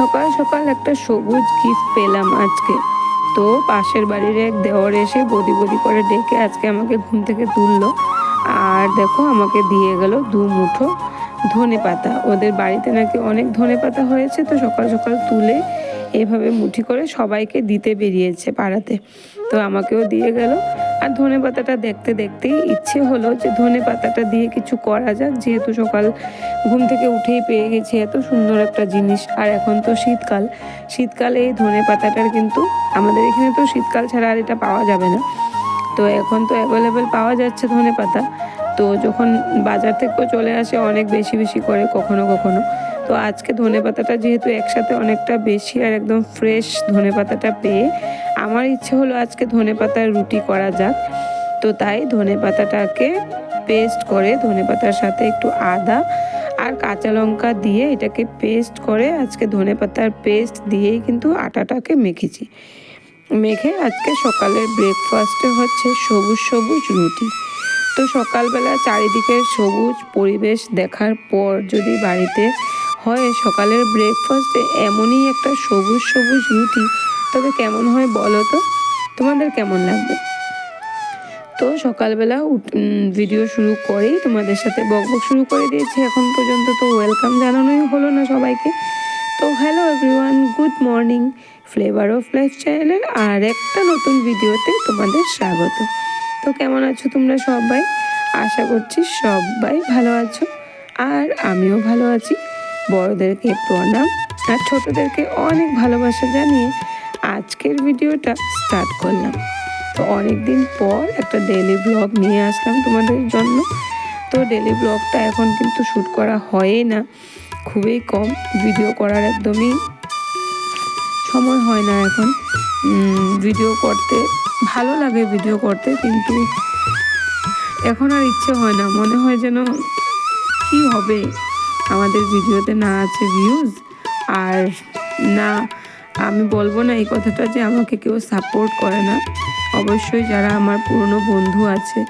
সকাল সকাল একটা সবুজ গিফট পেলাম আজকে। তো পাশের বাড়ির এক দেওয়ার এসে বদি বদি করে ডেকে আজকে আমাকে ঘুম থেকে তুললো। আর দেখো আমাকে দিয়ে গেল দু মুঠো ধনে পাতা। ওদের বাড়িতে নাকি অনেক ধনে পাতা হয়েছে, তো সকাল সকাল তুলে এভাবে মুঠি করে সবাইকে দিতে বেরিয়েছে পাড়াতে। তো আমাকেও দিয়ে গেল। আর ধনে পাতাটা দেখতে দেখতেই ইচ্ছে হলো যে ধনে পাতাটা দিয়ে কিছু করা যাক, যেহেতু সকাল ঘুম থেকে উঠেই পেয়ে গেছি এত সুন্দর একটা জিনিস। আর এখন তো শীতকাল, শীতকালে এই ধনে পাতাটার কিন্তু আমাদের এখানে তো শীতকাল ছাড়া আর এটা পাওয়া যাবে না। তো এখন তো অ্যাভেলেবেল পাওয়া যাচ্ছে ধনে পাতা। তো যখন বাজার থেকেও চলে আসে, অনেক বেশি বেশি করে, কখনো কখনো। তো আজকে ধনে পাতাটা যেহেতু একসাথে অনেকটা বেশি আর একদম ফ্রেশ ধনে পাতাটা পেয়ে, আমার ইচ্ছে হলো আজকে ধনে পাতার রুটি করা যাক। তো তাই ধনে পাতাটাকে পেস্ট করে ধনে পাতার সাথে একটু আদা আর কাঁচা লঙ্কা দিয়ে এটাকে পেস্ট করে আজকে ধনে পাতার পেস্ট দিয়েই কিন্তু আটাটাকে মেখেছি। মেখে আজকে সকালের ব্রেকফাস্টে হচ্ছে সবুজ সবুজ রুটি। তো সকালবেলা চারিদিকের সবুজ পরিবেশ দেখার পর যদি বাড়িতে হয় সকালের ব্রেকফাস্টে এমনই একটা সবুজ সবুজ রুটি? তবে কেমন হয় বলো তো? তোমাদের কেমন লাগবে? তো সকালবেলা ভিডিও শুরু করেই তোমাদের সাথে বকবক শুরু করে দিয়েছি। এখন পর্যন্ত তো ওয়েলকাম জানানোই হলো না সবাইকে। তো hello everyone good morning flavour of life চ্যানেলের আর একটা নতুন ভিডিওতে তোমাদের স্বাগত। তো কেমন আছো তোমরা সবাই? আশা করছি সবাই ভালো আছো। আর আমিও ভালো আছি। বড়দেরকে প্রণাম আর ছোটদেরকে অনেক ভালোবাসা জানিয়ে আজকের ভিডিওটা স্টার্ট করলাম। তো অনেক দিন পর একটা ডেলি ব্লগ নিয়ে আসলাম তোমাদের জন্য। তো ডেলি ব্লগটা এখন কিন্তু শ্যুট করা হয়ই না, খুবই কম। ভিডিও করার একদমই সময় হয় না এখন। ভিডিও করতে, ভালো লাগে ভিডিও করতে, কিন্তু এখন আর ইচ্ছে হয় না। মনে হয় যেন কি হবে? আমাদের ভিডিওতে না আছে ভিউজ আর না, আমি বলব না এই কথাটা যে আমাকে কেউ সাপোর্ট করে না। অবশ্যই যারা আমার পুরনো বন্ধু আছে,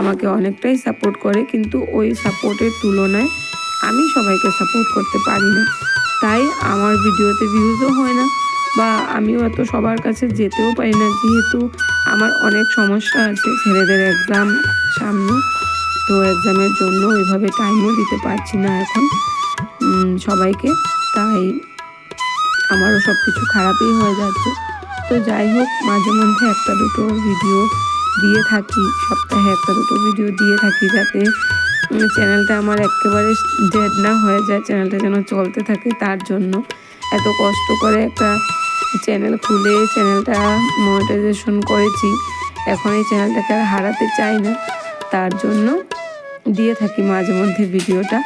আমাকে অনেকটাই সাপোর্ট করে, কিন্তু ওই সাপোর্টের তুলনায় আমি সবাইকে সাপোর্ট করতে পারি না। তাই আমার ভিডিওতে ভিউজও হয় না, বা আমিও এত সবার কাছে যেতেও পারি না, যেহেতু আমার অনেক সমস্যা আছে ছেলেদের এক্সাম সামনে। তো এক্সামের জন্য ওইভাবে টাইমও দিতে পারছি না এখন। সবাইকে, তাই আমারও সব কিছু খারাপই হয়ে যাচ্ছে। তো যাই হোক, মাঝে মধ্যে একটা দুটো ভিডিও দিয়ে থাকি, সপ্তাহে একটা দুটো ভিডিও দিয়ে থাকি যাতে চ্যানেলটা আমার একেবারে ডেড না হয়ে যায় চ্যানেলটা যেন চলতে থাকে তার জন্য। এত কষ্ট করে একটা চ্যানেল খুলে চ্যানেলটা মনিটাইজেশন করেছি। এখন এই চ্যানেলটাকে আর হারাতে চাই না, তার জন্য দিয়ে থাকি মাঝে মধ্যে ভিডিওটা।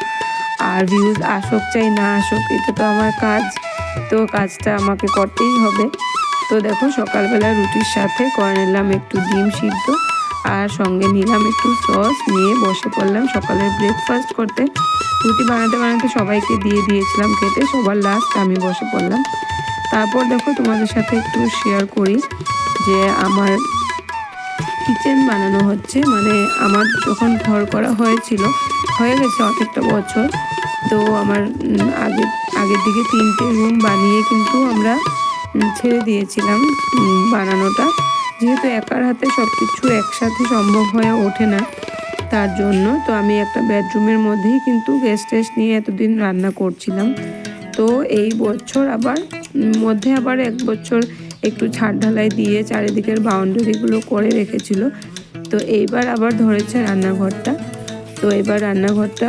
আর ভিউজ আসুক চাই না আসুক, এটা তো আমার কাজ। তো কাজটা আমাকে করতেই হবে। তো দেখো সকালবেলা রুটির সাথে করে নিলাম একটু ডিম সিদ্ধ আর সঙ্গে নিলাম একটু সস। নিয়ে বসে পড়লাম সকালের ব্রেকফাস্ট করতে। রুটি বানাতে বানাতে সবাইকে দিয়ে দিয়েছিলাম খেতে, সবার লাস্ট আমি বসে পড়লাম। তারপর দেখো তোমাদের সাথে একটু শেয়ার করি যে আমার কিচেন বানানো হচ্ছে। মানে আমার যখন ঘর করা হয়েছিল, হয়ে গেছে অনেকটা বছর। তো আমার আগে, আগের দিকে তিনটে রুম বানিয়ে কিন্তু আমরা ছেড়ে দিয়েছিলাম বানানোটা। যেহেতু একার হাতে সব কিছু একসাথে সম্ভব হয়ে ওঠে না তার জন্য, তো আমি একটা বেডরুমের মধ্যেই কিন্তু গ্যাস টেস নিয়ে এতদিন রান্না করছিলাম। তো এই বছর আবার মধ্যে আবার এক বছর একটু ছাদ ঢালাই দিয়ে চারিদিকের বাউন্ডারিগুলো করে রেখেছিল। তো এইবার আবার ধরেছে রান্নাঘরটা। তো এবার রান্নাঘরটা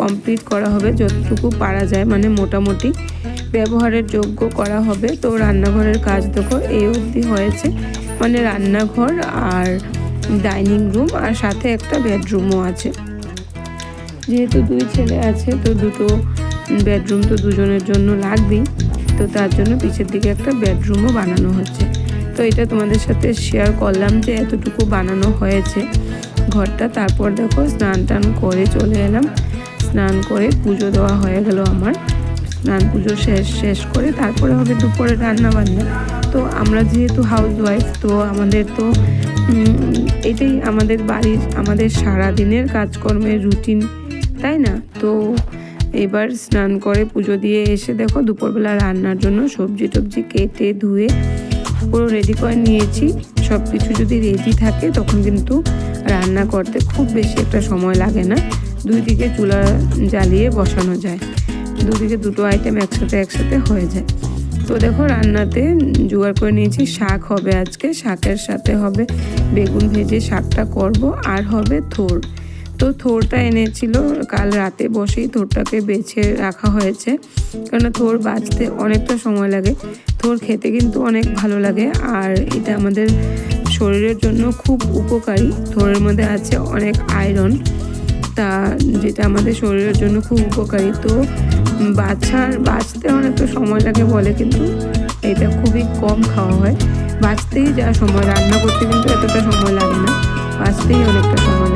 কমপ্লিট করা হবে যতটুকু পারা যায় মানে মোটামুটি ব্যবহারের যোগ্য করা হবে। তো রান্নাঘরের কাজ দেখো, এই অবধি হয়েছে। মানে রান্নাঘর আর ডাইনিং রুম আর সাথে একটা বেডরুমও আছে। যেহেতু দুই ছেলে আছে, তো দুটো বেডরুম তো দুজনের জন্য লাগবেই। তো তার জন্য পিছের দিকে একটা বেডরুমও বানানো হচ্ছে। তো এটা তোমাদের সাথে শেয়ার করলাম যে এতটুকু বানানো হয়েছে ঘরটা। তারপর দেখো স্নান টান করে চলে এলাম। স্নান করে পুজো দেওয়া হয়ে গেল আমার। স্নান পুজো শেষ শেষ করে তারপরে হবে দুপুরে রান্না বান্না তো আমরা যেহেতু হাউস ওয়াইফ তো আমাদের তো এটাই আমাদের বাড়ির, আমাদের সারা দিনের কাজকর্মের রুটিন তাই না? তো এবার স্নান করে পুজো দিয়ে এসে দেখো দুপুরবেলা রান্নার জন্য সবজি টবজি কেটে ধুয়ে পুরো রেডি করে নিয়েছি। সব কিছু যদি রেডি থাকে তখন কিন্তু রান্না করতে খুব বেশি একটা সময় লাগে না। দুই দিকে চুলা জ্বালিয়ে বসানো যায়। দুদিকে দুটো আইটেম একসাথে একসাথে হয়ে যায়। তো দেখো রান্নাতে জোগাড় করে নিয়েছি। শাক হবে আজকে, শাকের সাথে হবে বেগুন ভেজে, শাকটা করব। আর হবে থোর। তো থোরটা এনেছিল, কাল রাতে বসেই থোরটাকে বেছে রাখা হয়েছে। কেননা থোর বাঁচতে অনেকটা সময় লাগে। থোর খেতে কিন্তু অনেক ভালো লাগে, আর এটা আমাদের শরীরের জন্য খুব উপকারী। থোরের মধ্যে আছে অনেক আয়রন, তা যেটা আমাদের শরীরের জন্য খুব উপকারী। তো বাচ্চার বাঁচতে অনেকটা সময় লাগে বলে কিন্তু এটা খুবই কম খাওয়া হয়। বাঁচতেই যা সময়, রান্না করতে কিন্তু এতটা সময় লাগে না। বাঁচতেই অনেকটা সময়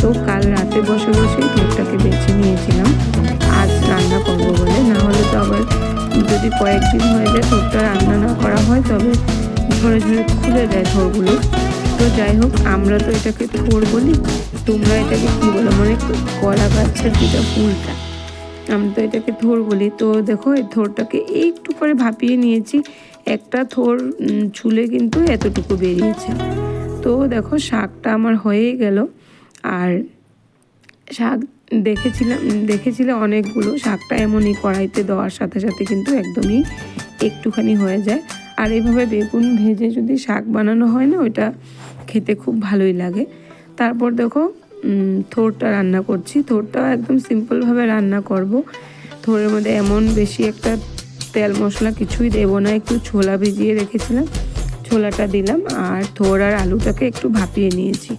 তো কাল রাতে বসে বসেই থোরটাকে বেছে নিয়েছিলাম। আজ রান্না করব বলে। না হলে তো আবার যদি কয়েকদিন হয়ে যায় থোরটা রান্না না করা হয়, তবে ঝরে ঝরে খুলে যায় থোরগুলো তো যাই হোক, আমরা তো এটাকে থোর বলি তোমরা এটাকে কী বলো? মানে কলা গাছের যেটা ফুলটা, আমি তো এটাকে থোর বলি তো দেখো, এই থোরটাকে একটু করে ভাপিয়ে নিয়েছি। একটা থোর ছুলে কিন্তু এতটুকু বেরিয়েছে। তো দেখো, শাকটা আমার হয়েই গেল। আর শাক দেখেছিলাম, দেখেছিলে অনেকগুলো, শাকটা এমনই কড়াইতে দেওয়ার সাথে সাথে কিন্তু একদমই একটুখানি হয়ে যায়। আর এইভাবে বেগুন ভেজে যদি শাক বানানো হয় না, ওইটা খেতে খুব ভালোই লাগে। তারপর দেখো থোরটা রান্না করছি। থোরটা একদম সিম্পলভাবে রান্না করব। থোরের মধ্যে এমন বেশি একটা তেল মশলা কিছুই দেবো না, একটু ছোলা ভিজিয়ে রেখেছিলাম। ছোলাটা দিলাম, আর থোর আর আলুটাকে একটু ভাপিয়ে নিয়েছি।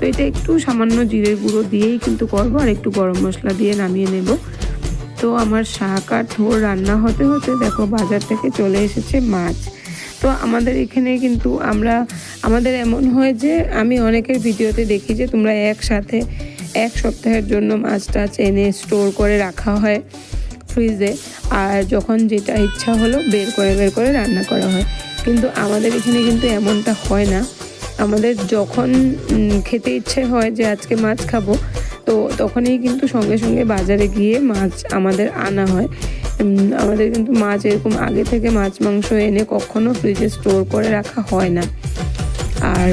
তো এটা একটু সামান্য জিরের গুঁড়ো দিয়েই কিন্তু করব, আর একটু গরম মশলা দিয়ে নামিয়ে নেব। তো আমার শাক আর থোর রান্না হতে হতে দেখো বাজার থেকে চলে এসেছে মাছ। তো আমাদের এখানে কিন্তু আমরা, আমাদের এমন হয় যে আমি অনেকের ভিডিওতে দেখি যে তোমরা একসাথে এক সপ্তাহের জন্য মাছ টাছ এনে স্টোর করে রাখা হয় ফ্রিজে, আর যখন যেটা ইচ্ছা হলো বের করে বের করে রান্না করা হয়। কিন্তু আমাদের এখানে কিন্তু এমনটা হয় না। আমাদের যখন খেতে ইচ্ছে হয় যে আজকে মাছ খাব, তো তখনই কিন্তু সঙ্গে সঙ্গে বাজারে গিয়ে মাছ আমাদের আনা হয়। আমাদের কিন্তু মাছ এরকম আগে থেকে মাছ, মাংস এনে কখনো ফ্রিজে স্টোর করে রাখা হয় না। আর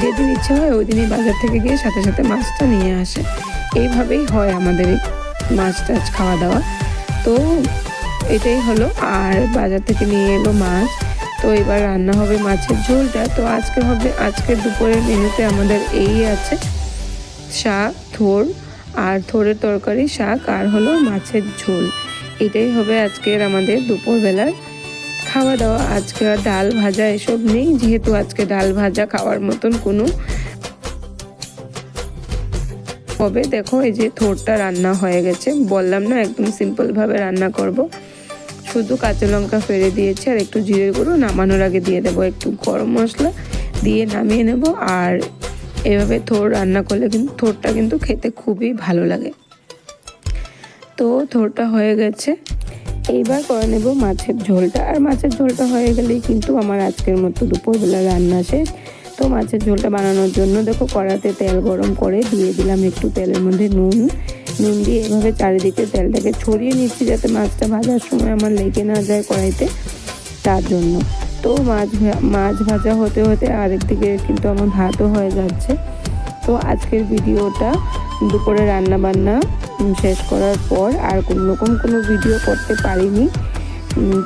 যেদিন ইচ্ছে হয় ওই দিনই বাজার থেকে গিয়ে সাথে সাথে মাছটা নিয়ে আসে। এইভাবেই হয় আমাদের মাছ টাছ খাওয়া দাওয়া। তো এটাই হলো, আর বাজার থেকে নিয়ে এলো মাছ। তো এবার রান্না হবে মাছের ঝোলটা। তো আজকে হবে আজকে দুপুরের মেনুতে আমাদের এই আছে শাক, থোর আর থোরের তরকারি, শাক আর হলো মাছের ঝোল। এটাই হবে আজকের আমাদের দুপুরবেলার খাওয়া দাওয়া আজকে আর ডাল ভাজা এসব নেই, যেহেতু আজকে ডাল ভাজা খাওয়ার মতন কোনো হবে। দেখো, এই যে থোরটা রান্না হয়ে গেছে। বললাম না, একদম সিম্পলভাবে রান্না করব। শুধু কাঁচা লঙ্কা ফেলে দিয়েছি আর একটু জিরের গুঁড়ো নামানোর আগে দিয়ে দেবো একটু গরম মশলা। দিয়ে নামিয়ে নেব আর এভাবে থোর রান্না করলে কিন্তু থোরটা কিন্তু খেতে খুবই ভালো লাগে। তো থোরটা হয়ে গেছে। এইবার করে নেব মাছের ঝোলটা। আর মাছের ঝোলটা হয়ে গেলেই কিন্তু আমার আজকের মতো দুপুরবেলা রান্না শেষ। তো মাছের ঝোলটা বানানোর জন্য দেখো কড়াতে তেল গরম করে দিয়ে দিলাম একটু তেলের মধ্যে নুন। নুন দিয়ে এভাবে চারিদিকে তেলটাকে ছড়িয়ে নিচ্ছি যাতে মাছটা ভাজার সময় আমার লেগে না যায় কড়াইতে। তার জন্য। তো মাছ মাছ ভাজা হতে হতে আরেকদিকে কিন্তু আমার ভাতও হয়ে যাচ্ছে। তো আজকের ভিডিওটা দুপুরে রান্না বান্না শেষ করার পর আর কোনো রকম কোনো ভিডিও করতে পারিনি।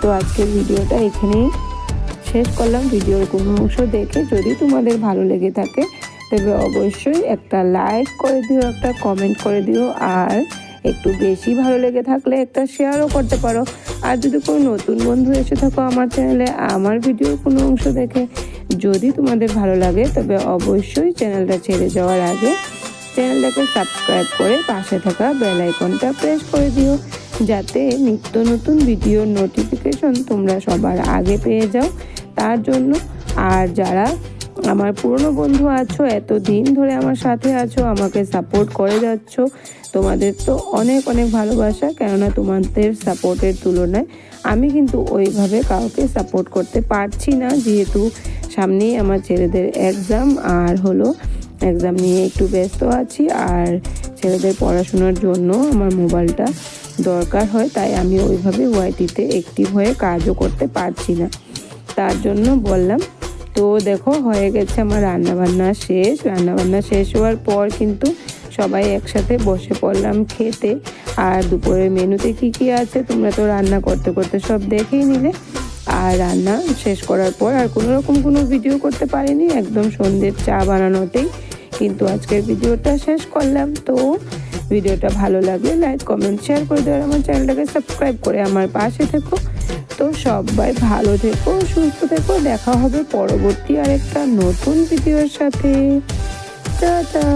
তো আজকের ভিডিওটা এখানেই শেষ করলাম। ভিডিওর কোনো অংশ দেখে যদি তোমাদের ভালো লেগে থাকে তবে অবশ্যই একটা লাইক করে দিও, একটা কমেন্ট করে দিও, আর একটু বেশি ভালো লেগে থাকলে একটা শেয়ারও করতে পারো। আর যদি কোনো নতুন বন্ধু এসে থাকো আমার চ্যানেলে আমার ভিডিওর কোনো অংশ দেখে যদি তোমাদের ভালো লাগে, তবে অবশ্যই চ্যানেলটা ছেড়ে যাওয়ার আগে চ্যানেলটাকে সাবস্ক্রাইব করে পাশে থাকা বেল আইকনটা প্রেস করে দিও, যাতে নিত্য নতুন ভিডিওর নোটিফিকেশন তোমরা সবার আগে পেয়ে যাও। তার জন্য আর যারা আমার পুরনো বন্ধু আছো এত দিন ধরে আমার সাথে আছো, আমাকে সাপোর্ট করে যাচ্ছ। তোমাদের তো অনেক অনেক ভালোবাসা, কেননা তোমাদের সাপোর্টের তুলনায় আমি কিন্তু ওইভাবে কাউকে সাপোর্ট করতে পারছি না। যেহেতু সামনেই আমার ছেলেদের এক্সাম আর হলো এক্সাম নিয়ে একটু ব্যস্ত আছি, আর ছেলেদের পড়াশোনার জন্য আমার মোবাইলটা দরকার হয়, তাই আমি ওইভাবে ওয়াইটিতে অ্যাক্টিভ হয়ে কাজও করতে পারছি না। তার জন্য বললাম তো দেখো, হয়ে গেছে আমার রান্নাবান্না শেষ। রান্নাবান্না শেষ হওয়ার পর কিন্তু সবাই একসাথে বসে পড়লাম খেতে। আর দুপুরের মেনুতে কি কি আছে তোমরা তো রান্না করতে করতে সব দেখেই নিলে। আর রান্না শেষ করার পর আর কোনো রকম কোনো ভিডিও করতে পারিনি, একদম সন্ধ্যের চা বানানোতেই। কিন্তু আজকের ভিডিওটা শেষ করলাম। তো ভিডিওটা ভালো লাগলে লাইক কমেন্ট শেয়ার করে দেওয়ার আমার চ্যানেলটাকে সাবস্ক্রাইব করে আমার পাশে থেকো। তো সবাই ভালো থেকো সুস্থ থেকো। দেখা হবে পরবর্তী আরেকটা নতুন ভিডিওর সাথে। টাটা।